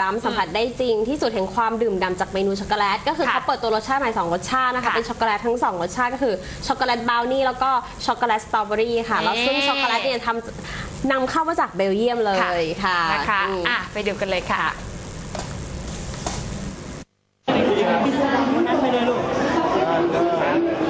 ร้ำสัมผัสได้จริงที่สุดแห่งความดื่มด่ำจากเมนูช็อกโกแลตก็คือค่ะเขาเปิดตัวรสชาติใหม่สองรสชาตินะคะค่ะเป็นช็อกโกแลตทั้งสองรสชาติก็คือช็อกโกแลตบราวนี่แล้วก็ช็อกโกแลตสตรอเบอรี่ค่ะแล้วซึ่งนี่ช็อกโกแลตเนี่ยทำนำเข้ามาจากเบลเยียมเลยค่ะนะคะอืมอะไปดูกันเลยค่ะขอนะครับ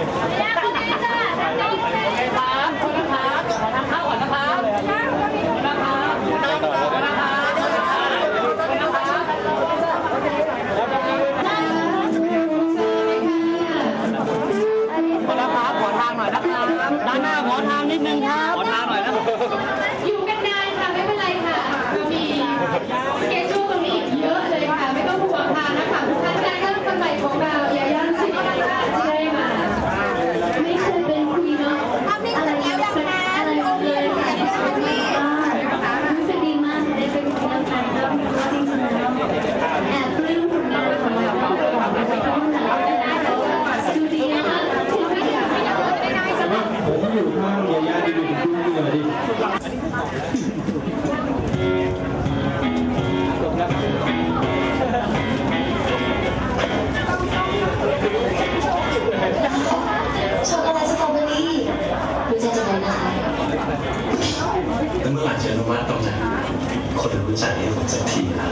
ขอทางหน่อยนะครับด้านหน้าขอทางนิดนึงครับ ขอทางหน่อยนะ แล้วเมื่อไหร่จะอนุมัติตรงนั้นคนรู้ใจให้ผมสักทีนะ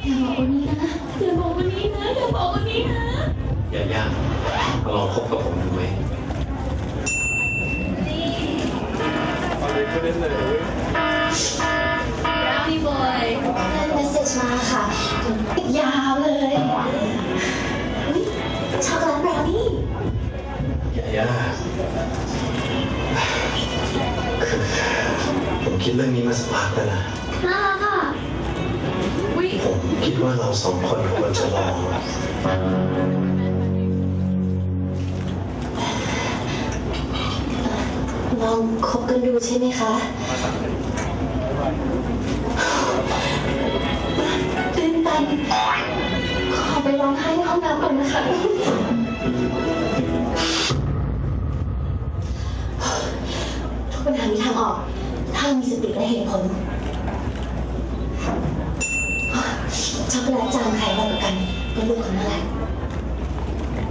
อย่าบอกวันนี้นะอย่าบอกวันนี้นะอย่าบอกวันนี้นะอย่ายากมาลองคบกับผมดูไหมพี่บอยได้เมสเซจมาค่ะยาวเลยอุ๊ยช็อกโกแลตบราวนี่อย่ายาก คิดเรื่องนี้มาสักพักแล้วนะน่ารักอะผมคิดว่าเราสองคนควรจะลอง ลองคบกันดูใช่ไหมคะตื่นตันขอไปร้องไห้ในห้องน้ำก่อนนะคะทุกปัญหามีทางออก ถ้ามีสติและเหตุผลช็อกโกแลตจางใครมากกว่ากันก็เลือกคนนั้นแหละ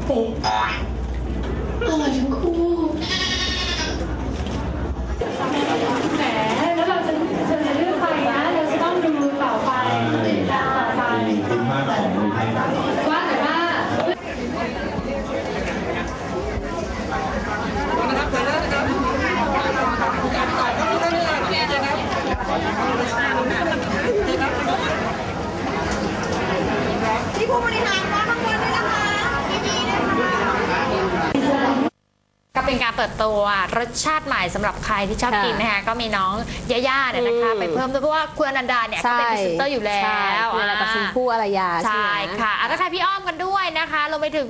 เป๊ะอร่อยทั้งคู่ แหมแล้วเราจะจะเลือกไปนะ เราจะต้องดูต่อไปติดตามต่อไป มีคุณภาพของมือไทย ว่าแต่ว่า ก็ เป็นการเปิดตัวรสชาติใหม่สำหรับใครที่ชอบค่ะกินนะคะก็มีน้องย่าย่าเนี่ยนะคะอืมไปเพิ่มด้วยเพราะว่าคุณอนันดาเนี่ยก็เป็นพรีเซนเตอร์อยู่แล้ใช่วคืออะไรกับชมพู่อารยาใช่ใช่ไหมค่ะอะทักทายพี่อ้อมกันด้วยนะคะรวมไปถึง